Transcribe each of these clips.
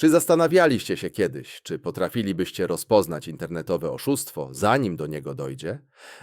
Czy zastanawialiście się kiedyś, czy potrafilibyście rozpoznać internetowe oszustwo, zanim do niego dojdzie?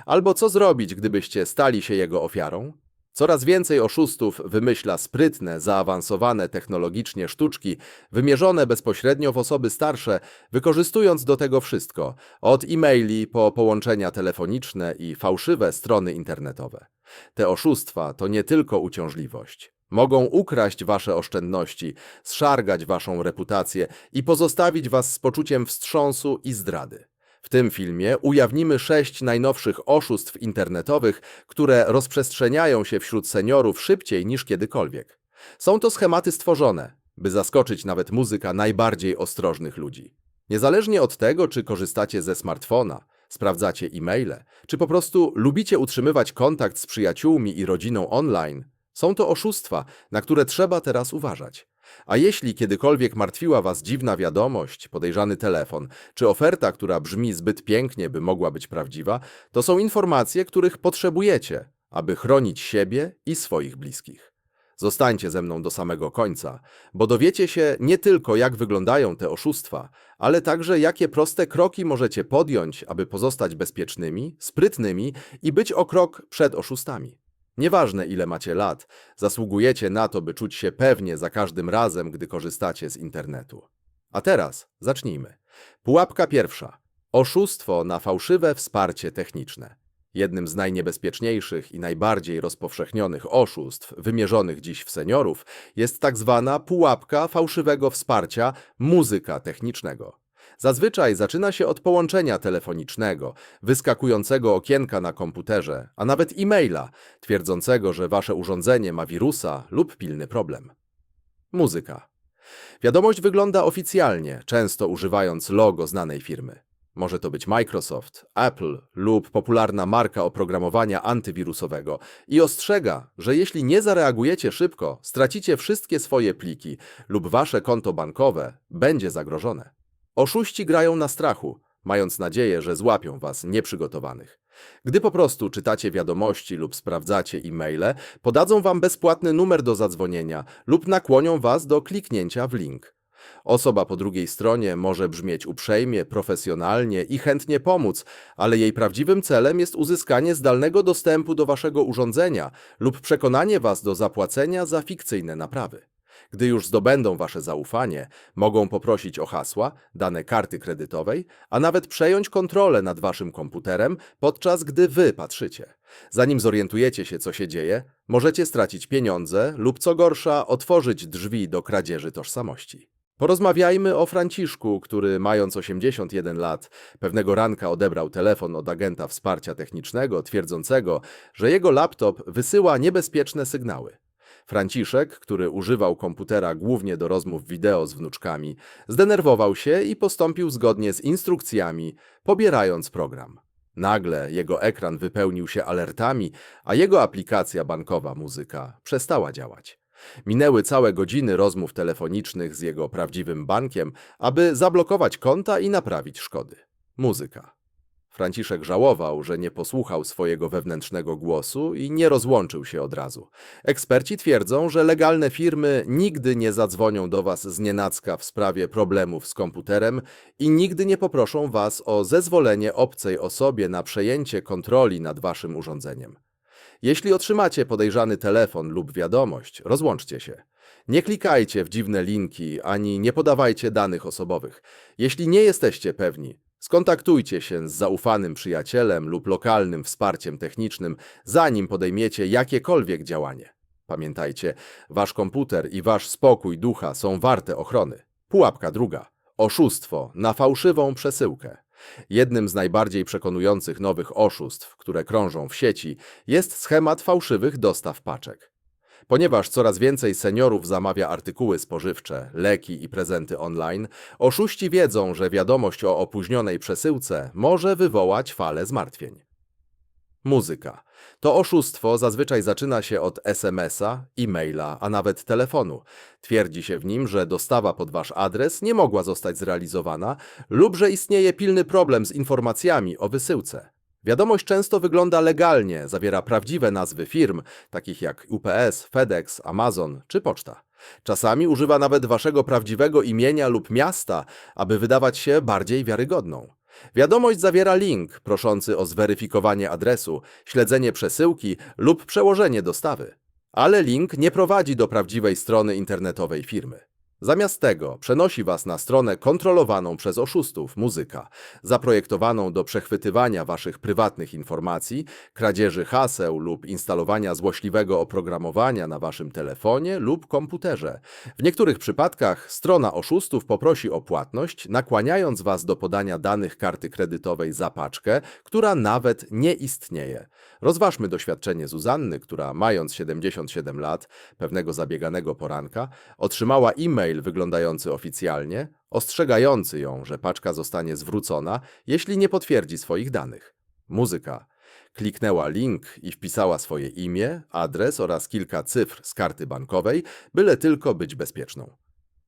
Albo co zrobić, gdybyście stali się jego ofiarą? Coraz więcej oszustów wymyśla sprytne, zaawansowane technologicznie sztuczki, wymierzone bezpośrednio w osoby starsze, wykorzystując do tego wszystko, od e-maili po połączenia telefoniczne i fałszywe strony internetowe. Te oszustwa to nie tylko uciążliwość. Mogą ukraść wasze oszczędności, zszargać waszą reputację i pozostawić was z poczuciem wstrząsu i zdrady. W tym filmie ujawnimy sześć najnowszych oszustw internetowych, które rozprzestrzeniają się wśród seniorów szybciej niż kiedykolwiek. Są to schematy stworzone, by zaskoczyć nawet muzyka najbardziej ostrożnych ludzi. Niezależnie od tego, czy korzystacie ze smartfona, sprawdzacie e-maile, czy po prostu lubicie utrzymywać kontakt z przyjaciółmi i rodziną online, są to oszustwa, na które trzeba teraz uważać. A jeśli kiedykolwiek martwiła Was dziwna wiadomość, podejrzany telefon, czy oferta, która brzmi zbyt pięknie, by mogła być prawdziwa, to są informacje, których potrzebujecie, aby chronić siebie i swoich bliskich. Zostańcie ze mną do samego końca, bo dowiecie się nie tylko, jak wyglądają te oszustwa, ale także, jakie proste kroki możecie podjąć, aby pozostać bezpiecznymi, sprytnymi i być o krok przed oszustami. Nieważne ile macie lat, zasługujecie na to, by czuć się pewnie za każdym razem, gdy korzystacie z internetu. A teraz zacznijmy. Pułapka pierwsza. Oszustwo na fałszywe wsparcie techniczne. Jednym z najniebezpieczniejszych i najbardziej rozpowszechnionych oszustw wymierzonych dziś w seniorów jest tak zwana pułapka fałszywego wsparcia muzyka technicznego. Zazwyczaj zaczyna się od połączenia telefonicznego, wyskakującego okienka na komputerze, a nawet e-maila, twierdzącego, że wasze urządzenie ma wirusa lub pilny problem. Muzyka. Wiadomość wygląda oficjalnie, często używając logo znanej firmy. Może to być Microsoft, Apple lub popularna marka oprogramowania antywirusowego i ostrzega, że jeśli nie zareagujecie szybko, stracicie wszystkie swoje pliki lub wasze konto bankowe będzie zagrożone. Oszuści grają na strachu, mając nadzieję, że złapią was nieprzygotowanych. Gdy po prostu czytacie wiadomości lub sprawdzacie e-maile, podadzą wam bezpłatny numer do zadzwonienia lub nakłonią was do kliknięcia w link. Osoba po drugiej stronie może brzmieć uprzejmie, profesjonalnie i chętnie pomóc, ale jej prawdziwym celem jest uzyskanie zdalnego dostępu do waszego urządzenia lub przekonanie was do zapłacenia za fikcyjne naprawy. Gdy już zdobędą wasze zaufanie, mogą poprosić o hasła, dane karty kredytowej, a nawet przejąć kontrolę nad waszym komputerem, podczas gdy wy patrzycie. Zanim zorientujecie się, co się dzieje, możecie stracić pieniądze lub co gorsza, otworzyć drzwi do kradzieży tożsamości. Porozmawiajmy o Franciszku, który mając 81 lat, pewnego ranka odebrał telefon od agenta wsparcia technicznego, twierdzącego, że jego laptop wysyła niebezpieczne sygnały. Franciszek, który używał komputera głównie do rozmów wideo z wnuczkami, zdenerwował się i postąpił zgodnie z instrukcjami, pobierając program. Nagle jego ekran wypełnił się alertami, a jego aplikacja bankowa muzyka przestała działać. Minęły całe godziny rozmów telefonicznych z jego prawdziwym bankiem, aby zablokować konta i naprawić szkody. Muzyka. Franciszek żałował, że nie posłuchał swojego wewnętrznego głosu i nie rozłączył się od razu. Eksperci twierdzą, że legalne firmy nigdy nie zadzwonią do Was z nienacka w sprawie problemów z komputerem i nigdy nie poproszą Was o zezwolenie obcej osobie na przejęcie kontroli nad Waszym urządzeniem. Jeśli otrzymacie podejrzany telefon lub wiadomość, rozłączcie się. Nie klikajcie w dziwne linki ani nie podawajcie danych osobowych. Jeśli nie jesteście pewni, Skontaktujcie się z zaufanym przyjacielem lub lokalnym wsparciem technicznym, zanim podejmiecie jakiekolwiek działanie. Pamiętajcie, wasz komputer i wasz spokój ducha są warte ochrony. Pułapka druga. Oszustwo na fałszywą przesyłkę. Jednym z najbardziej przekonujących nowych oszustw, które krążą w sieci, jest schemat fałszywych dostaw paczek. Ponieważ coraz więcej seniorów zamawia artykuły spożywcze, leki i prezenty online, oszuści wiedzą, że wiadomość o opóźnionej przesyłce może wywołać falę zmartwień. Muzyka. To oszustwo zazwyczaj zaczyna się od SMS-a, e-maila, a nawet telefonu. Twierdzi się w nim, że dostawa pod wasz adres nie mogła zostać zrealizowana lub że istnieje pilny problem z informacjami o wysyłce. Wiadomość często wygląda legalnie, zawiera prawdziwe nazwy firm, takich jak UPS, FedEx, Amazon czy Poczta. Czasami używa nawet waszego prawdziwego imienia lub miasta, aby wydawać się bardziej wiarygodną. Wiadomość zawiera link proszący o zweryfikowanie adresu, śledzenie przesyłki lub przełożenie dostawy. Ale link nie prowadzi do prawdziwej strony internetowej firmy. Zamiast tego przenosi Was na stronę kontrolowaną przez oszustów muzyka, zaprojektowaną do przechwytywania Waszych prywatnych informacji, kradzieży haseł lub instalowania złośliwego oprogramowania na Waszym telefonie lub komputerze. W niektórych przypadkach strona oszustów poprosi o płatność, nakłaniając Was do podania danych karty kredytowej za paczkę, która nawet nie istnieje. Rozważmy doświadczenie Zuzanny, która mając 77 lat, pewnego zabieganego poranka, otrzymała e-mail wyglądający oficjalnie, ostrzegający ją, że paczka zostanie zwrócona, jeśli nie potwierdzi swoich danych. Muzyka. Kliknęła link i wpisała swoje imię, adres oraz kilka cyfr z karty bankowej, byle tylko być bezpieczną.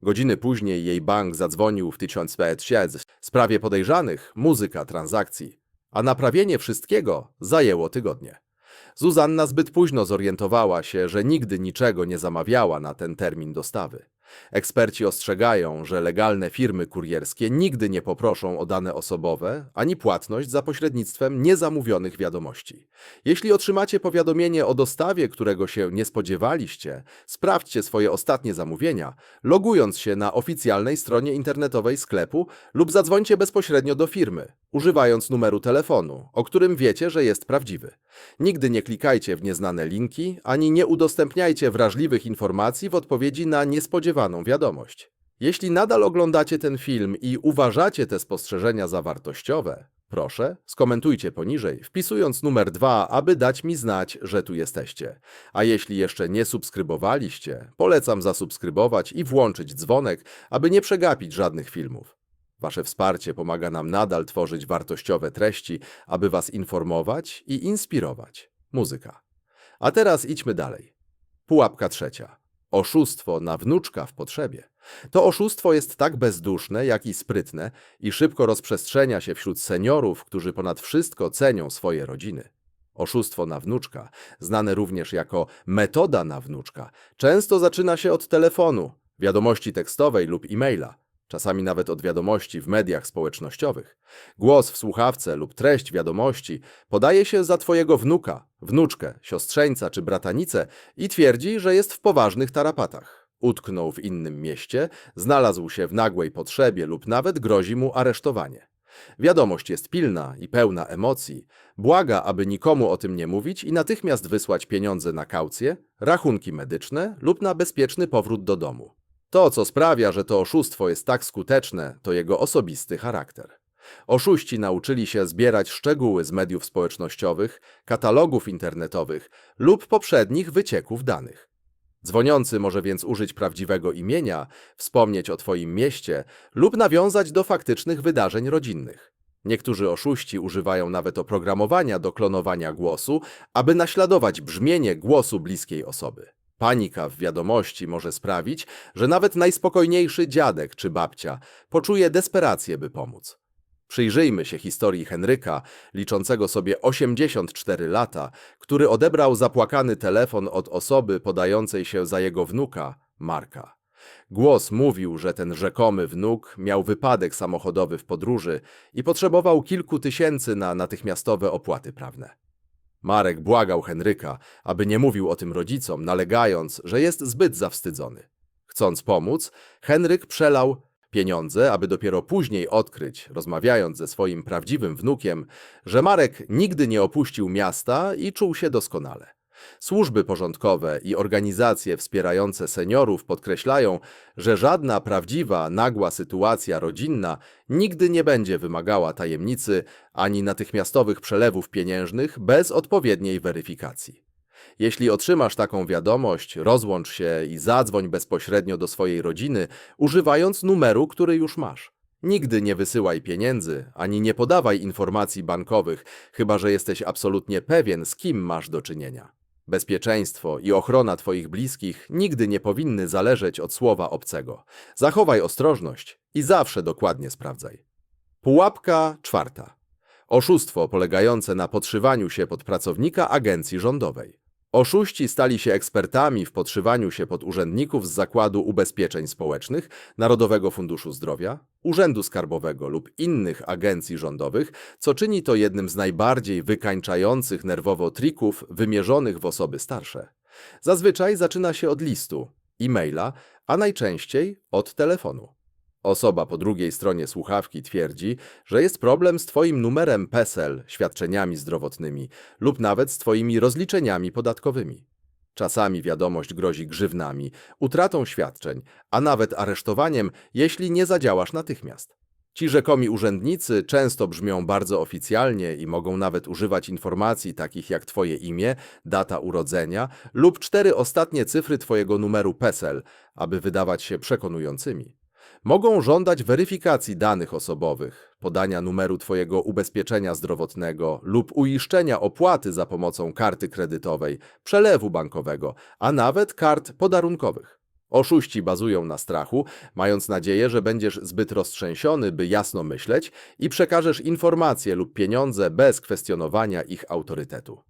Godziny później jej bank zadzwonił w 1206 w sprawie podejrzanych muzyka transakcji, a naprawienie wszystkiego zajęło tygodnie. Zuzanna zbyt późno zorientowała się, że nigdy niczego nie zamawiała na ten termin dostawy. Eksperci ostrzegają, że legalne firmy kurierskie nigdy nie poproszą o dane osobowe ani płatność za pośrednictwem niezamówionych wiadomości. Jeśli otrzymacie powiadomienie o dostawie, którego się nie spodziewaliście, sprawdźcie swoje ostatnie zamówienia, logując się na oficjalnej stronie internetowej sklepu lub zadzwońcie bezpośrednio do firmy, używając numeru telefonu, o którym wiecie, że jest prawdziwy. Nigdy nie klikajcie w nieznane linki, ani nie udostępniajcie wrażliwych informacji w odpowiedzi na niespodziewaną wiadomość. Jeśli nadal oglądacie ten film i uważacie te spostrzeżenia za wartościowe, proszę, skomentujcie poniżej, wpisując numer 2, aby dać mi znać, że tu jesteście. A jeśli jeszcze nie subskrybowaliście, polecam zasubskrybować i włączyć dzwonek, aby nie przegapić żadnych filmów. Wasze wsparcie pomaga nam nadal tworzyć wartościowe treści, aby Was informować i inspirować. Muzyka. A teraz idźmy dalej. Pułapka trzecia. Oszustwo na wnuczka w potrzebie. To oszustwo jest tak bezduszne, jak i sprytne i szybko rozprzestrzenia się wśród seniorów, którzy ponad wszystko cenią swoje rodziny. Oszustwo na wnuczka, znane również jako metoda na wnuczka, często zaczyna się od telefonu, wiadomości tekstowej lub e-maila czasami nawet od wiadomości w mediach społecznościowych. Głos w słuchawce lub treść wiadomości podaje się za twojego wnuka, wnuczkę, siostrzeńca czy bratanicę i twierdzi, że jest w poważnych tarapatach. Utknął w innym mieście, znalazł się w nagłej potrzebie lub nawet grozi mu aresztowanie. Wiadomość jest pilna i pełna emocji. Błaga, aby nikomu o tym nie mówić i natychmiast wysłać pieniądze na kaucję, rachunki medyczne lub na bezpieczny powrót do domu. To, co sprawia, że to oszustwo jest tak skuteczne, to jego osobisty charakter. Oszuści nauczyli się zbierać szczegóły z mediów społecznościowych, katalogów internetowych lub poprzednich wycieków danych. Dzwoniący może więc użyć prawdziwego imienia, wspomnieć o Twoim mieście lub nawiązać do faktycznych wydarzeń rodzinnych. Niektórzy oszuści używają nawet oprogramowania do klonowania głosu, aby naśladować brzmienie głosu bliskiej osoby. Panika w wiadomości może sprawić, że nawet najspokojniejszy dziadek czy babcia poczuje desperację, by pomóc. Przyjrzyjmy się historii Henryka, liczącego sobie 84 lata, który odebrał zapłakany telefon od osoby podającej się za jego wnuka, Marka. Głos mówił, że ten rzekomy wnuk miał wypadek samochodowy w podróży i potrzebował kilku tysięcy na natychmiastowe opłaty prawne. Marek błagał Henryka, aby nie mówił o tym rodzicom, nalegając, że jest zbyt zawstydzony. Chcąc pomóc, Henryk przelał pieniądze, aby dopiero później odkryć, rozmawiając ze swoim prawdziwym wnukiem, że Marek nigdy nie opuścił miasta i czuł się doskonale. Służby porządkowe i organizacje wspierające seniorów podkreślają, że żadna prawdziwa, nagła sytuacja rodzinna nigdy nie będzie wymagała tajemnicy ani natychmiastowych przelewów pieniężnych bez odpowiedniej weryfikacji. Jeśli otrzymasz taką wiadomość, rozłącz się i zadzwoń bezpośrednio do swojej rodziny, używając numeru, który już masz. Nigdy nie wysyłaj pieniędzy, ani nie podawaj informacji bankowych, chyba że jesteś absolutnie pewien, z kim masz do czynienia. Bezpieczeństwo i ochrona Twoich bliskich nigdy nie powinny zależeć od słowa obcego. Zachowaj ostrożność i zawsze dokładnie sprawdzaj. Pułapka czwarta. Oszustwo polegające na podszywaniu się pod pracownika agencji rządowej. Oszuści stali się ekspertami w podszywaniu się pod urzędników z Zakładu Ubezpieczeń Społecznych, Narodowego Funduszu Zdrowia, Urzędu Skarbowego lub innych agencji rządowych, co czyni to jednym z najbardziej wykańczających nerwowo trików wymierzonych w osoby starsze. Zazwyczaj zaczyna się od listu, e-maila, a najczęściej od telefonu. Osoba po drugiej stronie słuchawki twierdzi, że jest problem z Twoim numerem PESEL, świadczeniami zdrowotnymi lub nawet z Twoimi rozliczeniami podatkowymi. Czasami wiadomość grozi grzywnami, utratą świadczeń, a nawet aresztowaniem, jeśli nie zadziałasz natychmiast. Ci rzekomi urzędnicy często brzmią bardzo oficjalnie i mogą nawet używać informacji takich jak Twoje imię, data urodzenia lub cztery ostatnie cyfry Twojego numeru PESEL, aby wydawać się przekonującymi. Mogą żądać weryfikacji danych osobowych, podania numeru Twojego ubezpieczenia zdrowotnego lub uiszczenia opłaty za pomocą karty kredytowej, przelewu bankowego, a nawet kart podarunkowych. Oszuści bazują na strachu, mając nadzieję, że będziesz zbyt roztrzęsiony, by jasno myśleć i przekażesz informacje lub pieniądze bez kwestionowania ich autorytetu.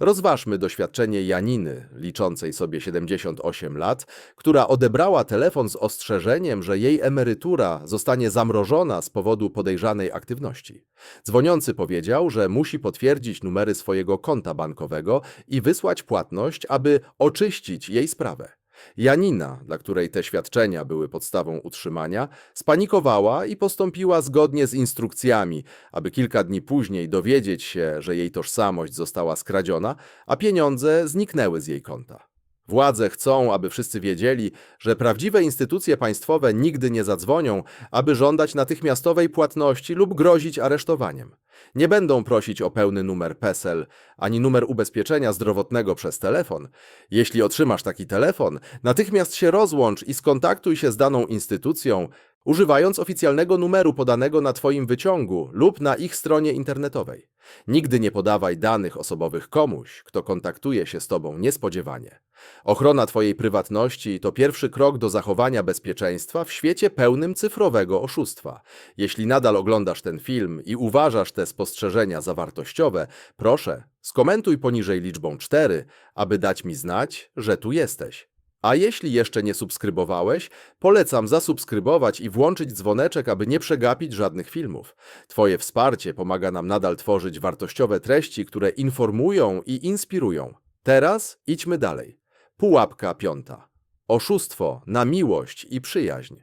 Rozważmy doświadczenie Janiny, liczącej sobie 78 lat, która odebrała telefon z ostrzeżeniem, że jej emerytura zostanie zamrożona z powodu podejrzanej aktywności. Dzwoniący powiedział, że musi potwierdzić numery swojego konta bankowego i wysłać płatność, aby oczyścić jej sprawę. Janina, dla której te świadczenia były podstawą utrzymania, spanikowała i postąpiła zgodnie z instrukcjami, aby kilka dni później dowiedzieć się, że jej tożsamość została skradziona, a pieniądze zniknęły z jej konta. Władze chcą, aby wszyscy wiedzieli, że prawdziwe instytucje państwowe nigdy nie zadzwonią, aby żądać natychmiastowej płatności lub grozić aresztowaniem. Nie będą prosić o pełny numer PESEL ani numer ubezpieczenia zdrowotnego przez telefon. Jeśli otrzymasz taki telefon, natychmiast się rozłącz i skontaktuj się z daną instytucją, używając oficjalnego numeru podanego na Twoim wyciągu lub na ich stronie internetowej. Nigdy nie podawaj danych osobowych komuś, kto kontaktuje się z Tobą niespodziewanie. Ochrona Twojej prywatności to pierwszy krok do zachowania bezpieczeństwa w świecie pełnym cyfrowego oszustwa. Jeśli nadal oglądasz ten film i uważasz te spostrzeżenia za wartościowe, proszę, skomentuj poniżej liczbą 4, aby dać mi znać, że tu jesteś. A jeśli jeszcze nie subskrybowałeś, polecam zasubskrybować i włączyć dzwoneczek, aby nie przegapić żadnych filmów. Twoje wsparcie pomaga nam nadal tworzyć wartościowe treści, które informują i inspirują. Teraz idźmy dalej. Pułapka piąta. Oszustwo na miłość i przyjaźń.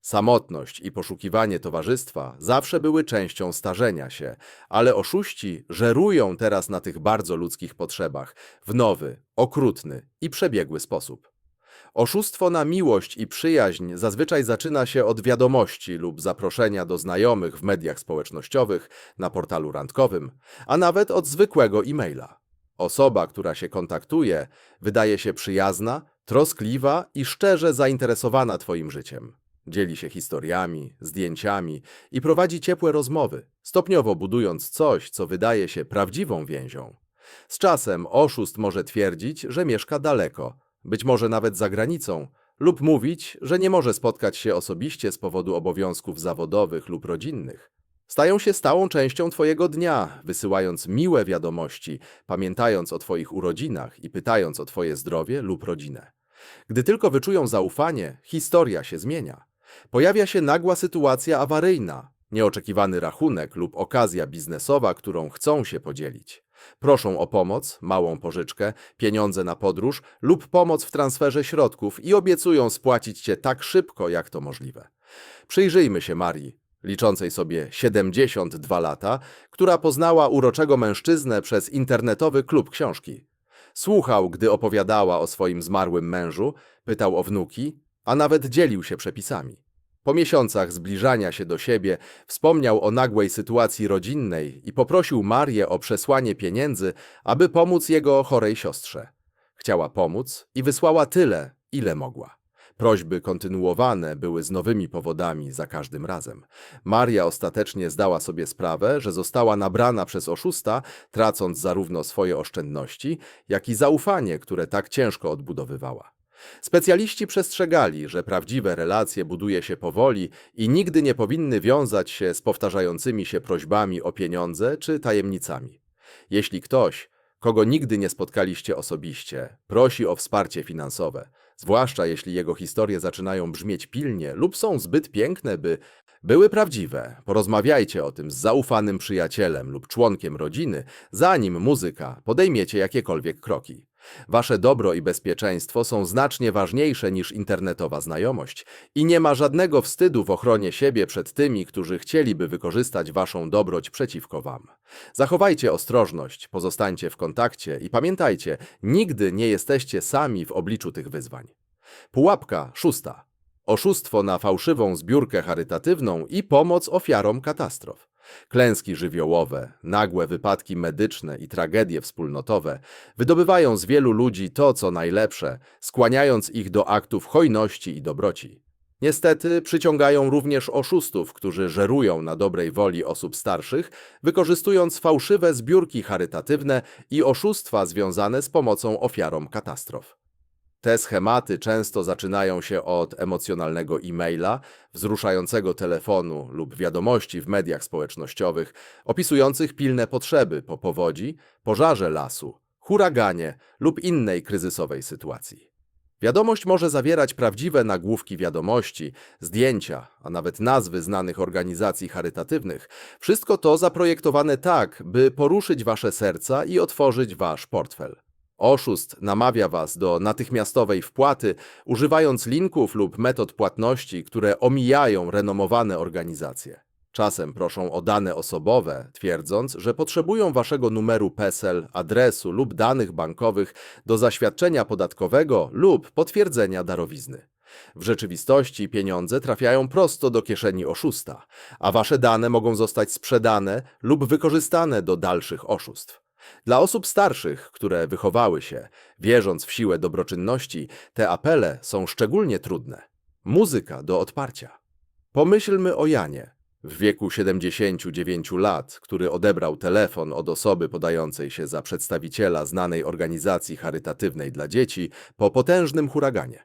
Samotność i poszukiwanie towarzystwa zawsze były częścią starzenia się, ale oszuści żerują teraz na tych bardzo ludzkich potrzebach w nowy, okrutny i przebiegły sposób. Oszustwo na miłość i przyjaźń zazwyczaj zaczyna się od wiadomości lub zaproszenia do znajomych w mediach społecznościowych, na portalu randkowym, a nawet od zwykłego e-maila. Osoba, która się kontaktuje, wydaje się przyjazna, troskliwa i szczerze zainteresowana Twoim życiem. Dzieli się historiami, zdjęciami i prowadzi ciepłe rozmowy, stopniowo budując coś, co wydaje się prawdziwą więzią. Z czasem oszust może twierdzić, że mieszka daleko, być może nawet za granicą, lub mówić, że nie może spotkać się osobiście z powodu obowiązków zawodowych lub rodzinnych. Stają się stałą częścią Twojego dnia, wysyłając miłe wiadomości, pamiętając o Twoich urodzinach i pytając o Twoje zdrowie lub rodzinę. Gdy tylko wyczują zaufanie, historia się zmienia. Pojawia się nagła sytuacja awaryjna, nieoczekiwany rachunek lub okazja biznesowa, którą chcą się podzielić. Proszą o pomoc, małą pożyczkę, pieniądze na podróż lub pomoc w transferze środków i obiecują spłacić cię tak szybko, jak to możliwe. Przyjrzyjmy się Marii, liczącej sobie 72 lata, która poznała uroczego mężczyznę przez internetowy klub książki. Słuchał, gdy opowiadała o swoim zmarłym mężu, pytał o wnuki, a nawet dzielił się przepisami. Po miesiącach zbliżania się do siebie wspomniał o nagłej sytuacji rodzinnej i poprosił Marię o przesłanie pieniędzy, aby pomóc jego chorej siostrze. Chciała pomóc i wysłała tyle, ile mogła. Prośby kontynuowane były z nowymi powodami za każdym razem. Maria ostatecznie zdała sobie sprawę, że została nabrana przez oszusta, tracąc zarówno swoje oszczędności, jak i zaufanie, które tak ciężko odbudowywała. Specjaliści przestrzegali, że prawdziwe relacje buduje się powoli i nigdy nie powinny wiązać się z powtarzającymi się prośbami o pieniądze czy tajemnicami. Jeśli ktoś, kogo nigdy nie spotkaliście osobiście, prosi o wsparcie finansowe, zwłaszcza jeśli jego historie zaczynają brzmieć pilnie lub są zbyt piękne, by były prawdziwe, porozmawiajcie o tym z zaufanym przyjacielem lub członkiem rodziny, zanim muzyka podejmiecie jakiekolwiek kroki. Wasze dobro i bezpieczeństwo są znacznie ważniejsze niż internetowa znajomość i nie ma żadnego wstydu w ochronie siebie przed tymi, którzy chcieliby wykorzystać waszą dobroć przeciwko wam. Zachowajcie ostrożność, pozostańcie w kontakcie i pamiętajcie, nigdy nie jesteście sami w obliczu tych wyzwań. Pułapka szósta. Oszustwo na fałszywą zbiórkę charytatywną i pomoc ofiarom katastrof. Klęski żywiołowe, nagłe wypadki medyczne i tragedie wspólnotowe wydobywają z wielu ludzi to, co najlepsze, skłaniając ich do aktów hojności i dobroci. Niestety przyciągają również oszustów, którzy żerują na dobrej woli osób starszych, wykorzystując fałszywe zbiórki charytatywne i oszustwa związane z pomocą ofiarom katastrof. Te schematy często zaczynają się od emocjonalnego e-maila, wzruszającego telefonu lub wiadomości w mediach społecznościowych opisujących pilne potrzeby po powodzi, pożarze lasu, huraganie lub innej kryzysowej sytuacji. Wiadomość może zawierać prawdziwe nagłówki wiadomości, zdjęcia, a nawet nazwy znanych organizacji charytatywnych. Wszystko to zaprojektowane tak, by poruszyć wasze serca i otworzyć wasz portfel. Oszust namawia Was do natychmiastowej wpłaty, używając linków lub metod płatności, które omijają renomowane organizacje. Czasem proszą o dane osobowe, twierdząc, że potrzebują Waszego numeru PESEL, adresu lub danych bankowych do zaświadczenia podatkowego lub potwierdzenia darowizny. W rzeczywistości pieniądze trafiają prosto do kieszeni oszusta, a Wasze dane mogą zostać sprzedane lub wykorzystane do dalszych oszustw. Dla osób starszych, które wychowały się, wierząc w siłę dobroczynności, te apele są szczególnie trudne. Muzyka do odparcia. Pomyślmy o Janie, w wieku 79 lat, który odebrał telefon od osoby podającej się za przedstawiciela znanej organizacji charytatywnej dla dzieci po potężnym huraganie.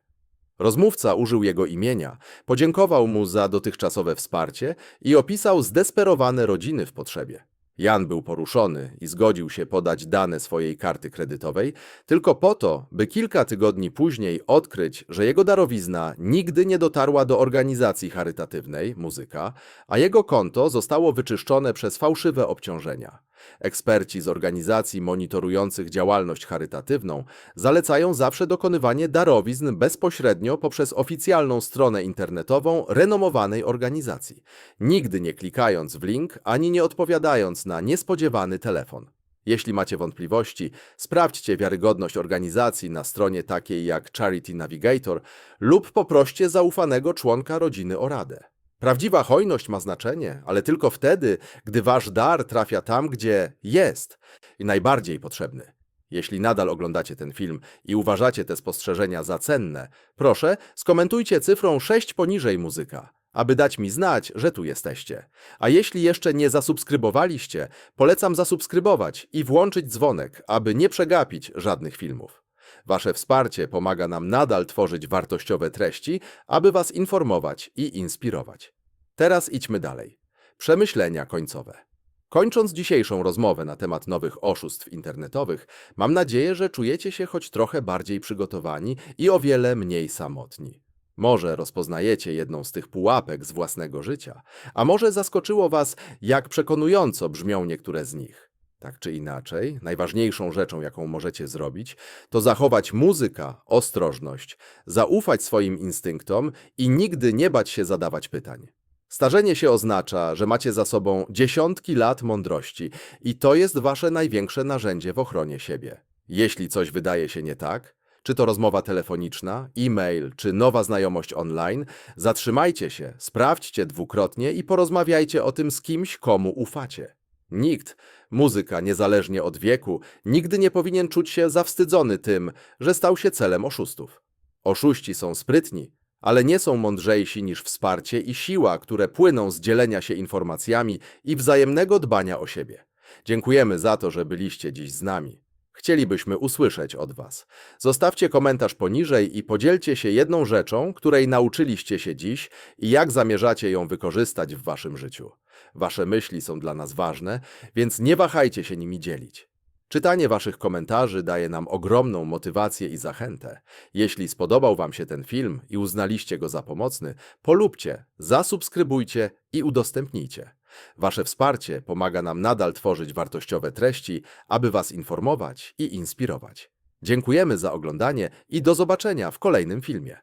Rozmówca użył jego imienia, podziękował mu za dotychczasowe wsparcie i opisał zdesperowane rodziny w potrzebie. Jan był poruszony i zgodził się podać dane swojej karty kredytowej, tylko po to, by kilka tygodni później odkryć, że jego darowizna nigdy nie dotarła do organizacji charytatywnej, muzyka, a jego konto zostało wyczyszczone przez fałszywe obciążenia. Eksperci z organizacji monitorujących działalność charytatywną zalecają zawsze dokonywanie darowizn bezpośrednio poprzez oficjalną stronę internetową renomowanej organizacji, nigdy nie klikając w link ani nie odpowiadając na niespodziewany telefon. Jeśli macie wątpliwości, sprawdźcie wiarygodność organizacji na stronie takiej jak Charity Navigator lub poproście zaufanego członka rodziny o radę. Prawdziwa hojność ma znaczenie, ale tylko wtedy, gdy wasz dar trafia tam, gdzie jest i najbardziej potrzebny. Jeśli nadal oglądacie ten film i uważacie te spostrzeżenia za cenne, proszę skomentujcie cyfrą 6 poniżej muzyka, aby dać mi znać, że tu jesteście. A jeśli jeszcze nie zasubskrybowaliście, polecam zasubskrybować i włączyć dzwonek, aby nie przegapić żadnych filmów. Wasze wsparcie pomaga nam nadal tworzyć wartościowe treści, aby Was informować i inspirować. Teraz idźmy dalej. Przemyślenia końcowe. Kończąc dzisiejszą rozmowę na temat nowych oszustw internetowych, mam nadzieję, że czujecie się choć trochę bardziej przygotowani i o wiele mniej samotni. Może rozpoznajecie jedną z tych pułapek z własnego życia, a może zaskoczyło Was, jak przekonująco brzmią niektóre z nich. Tak czy inaczej, najważniejszą rzeczą, jaką możecie zrobić, to zachować muzyka, ostrożność, zaufać swoim instynktom i nigdy nie bać się zadawać pytań. Starzenie się oznacza, że macie za sobą dziesiątki lat mądrości i to jest wasze największe narzędzie w ochronie siebie. Jeśli coś wydaje się nie tak, czy to rozmowa telefoniczna, e-mail, czy nowa znajomość online, zatrzymajcie się, sprawdźcie dwukrotnie i porozmawiajcie o tym z kimś, komu ufacie. Nikt, muzyka niezależnie od wieku, nigdy nie powinien czuć się zawstydzony tym, że stał się celem oszustów. Oszuści są sprytni, ale nie są mądrzejsi niż wsparcie i siła, które płyną z dzielenia się informacjami i wzajemnego dbania o siebie. Dziękujemy za to, że byliście dziś z nami. Chcielibyśmy usłyszeć od Was. Zostawcie komentarz poniżej i podzielcie się jedną rzeczą, której nauczyliście się dziś i jak zamierzacie ją wykorzystać w Waszym życiu. Wasze myśli są dla nas ważne, więc nie wahajcie się nimi dzielić. Czytanie Waszych komentarzy daje nam ogromną motywację i zachętę. Jeśli spodobał Wam się ten film i uznaliście go za pomocny, polubcie, zasubskrybujcie i udostępnijcie. Wasze wsparcie pomaga nam nadal tworzyć wartościowe treści, aby Was informować i inspirować. Dziękujemy za oglądanie i do zobaczenia w kolejnym filmie.